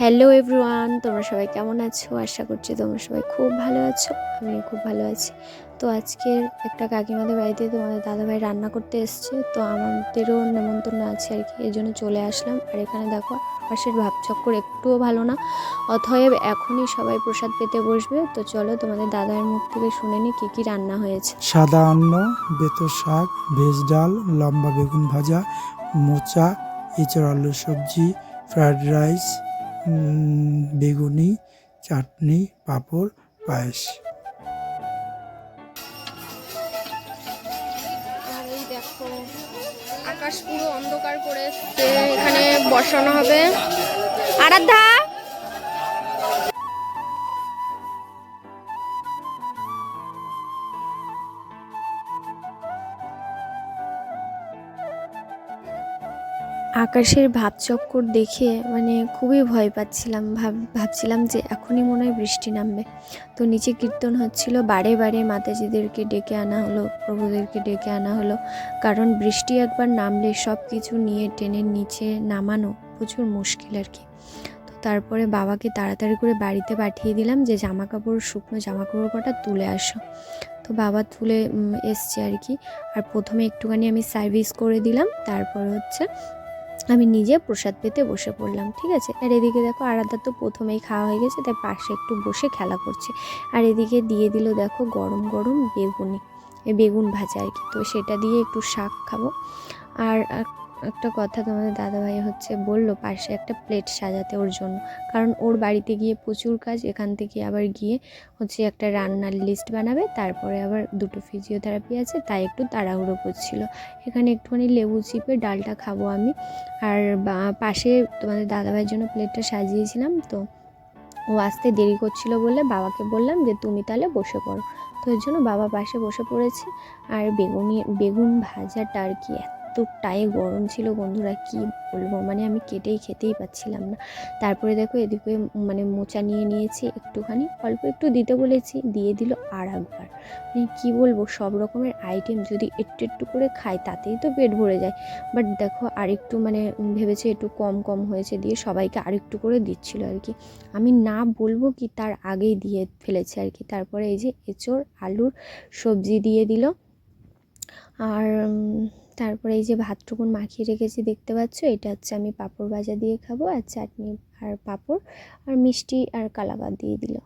Hello everyone তোমরা সবাই কেমন আছো? আশা করছি তোমরা সবাই খুব ভালো আছো আমি খুব ভালো আছি। তো আজকের একটা কাকিমাদের বাড়িতে তোমাদের দাদাভাই রান্না করতে এসছে, তো আমাদেরও নেমন্তন্ন আছে আর কি এই জন্য চলে আসলাম। আর এখানে দেখো, আকাশের ভাবচক্কর একটুও ভালো না অথয়েব এখনই সবাই প্রসাদ পেতে বসবে। তো চলো তোমাদের দাদার মুখ থেকে শুনে নি কী কী রান্না হয়েছে। সাদা অন্ন বেতো শাক, ভেজ ডাল, লম্বা বেগুন ভাজা, মোচা, এঁচড় আলুর সবজি, ফ্রায়েড রাইস বেগুনি চাটনি পাঁপড় পায়েস। আকাশ পুরো অন্ধকার করে এখানে বসানো হবে। আরাধ্যা! আকাশের ভাবচক্কর দেখে মানে খুবই ভয় পাচ্ছিলাম, ভাব, ভাবছিলাম যে এখনই মনে হয় বৃষ্টি নামবে। তো নিচে কীর্তন হচ্ছিল, বারে বারে মাতাজিদেরকে ডেকে আনা হলো, প্রভুদেরকে ডেকে আনা হলো। কারণ বৃষ্টি একবার নামলে সব কিছু নিয়ে টেনের নিচে নামানো প্রচুর মুশকিল আর কি। তো তারপরে বাবাকে তাড়াতাড়ি করে বাড়িতে পাঠিয়ে দিলাম যে জামা কাপড় শুকনো জামা কাপড় কটা তুলে আসো। তো বাবা তুলে এসছে আর কি। আর প্রথমে একটুখানি আমি সার্ভিস করে দিলাম, তারপর হচ্ছে আমি নিজে প্রসাদ পেতে বসে পড়লাম, ঠিক আছে? আর এদিকে দেখো আরাধা তো প্রথমেই খাওয়া হয়ে গেছে, তাই পাশে একটু বসে খেলা করছে। আর এদিকে দিয়ে দিল দেখো গরম গরম বেগুনি বেগুন ভাজা আর কি, তো সেটা দিয়ে একটু শাক খাব। আর একটা কথা তোমাদের দাদাভাই হচ্ছে বলল পাশে একটা প্লেট সাজাতে ওর জন্য। কারণ ওর বাড়িতে গিয়ে প্রচুর কাজ, এখান থেকে আবার গিয়ে হচ্ছে একটা রান্নার লিস্ট বানাবে, তারপরে আবার দুটো ফিজিওথেরাপি আছে, তাই একটু তাড়াহুড়ো করছিল। এখানে একটুখানি লেবু চিপে ডালটা খাব আমি। আর পাশে তোমাদের দাদাভাইয়ের জন্য প্লেটটা সাজিয়েছিলাম, তো ও আসতে দেরি করছিল বলে বাবাকে বললাম যে, তুমি তাহলে বসে পড়ো। তো এর জন্য বাবা পাশে বসে পড়েছে। আর বেগুনি, বেগুন ভাজাটা আর কি এতটাই গরম ছিল বন্ধুরা, কি বলব? মানে আমি কেটেই খেতেই পাচ্ছিলাম না। তারপরে দেখো এদিকে মানে মোচা নিয়ে নিয়েছি একটুখানি, অল্প একটু দিতে বলেছি, দিয়ে দিল আর একবার মানে কী বলব, সব রকমের আইটেম যদি একটু একটু করে খাই তাতেই তো পেট ভরে যায়। বাট দেখো আরেকটু মানে ভেবেছে একটু কম কম হয়েছে, দিয়ে সবাইকে আরেকটু করে দিচ্ছিল আর কি। আমি না বলব কি, তার আগেই দিয়ে ফেলেছে আর কি। তারপরে এই যে এঁচোড়, আলুর সবজি দিয়ে দিল। আর তারপরে এই যে ভাতটুকুন মাখিয়ে রেখেছি, দেখতে পাচ্ছ? এটা হচ্ছে আমি পাঁপড় ভাজা দিয়ে খাব, আর চাটনি আর পাঁপড় আর মিষ্টি আর কালাকাদ দিয়ে দিল।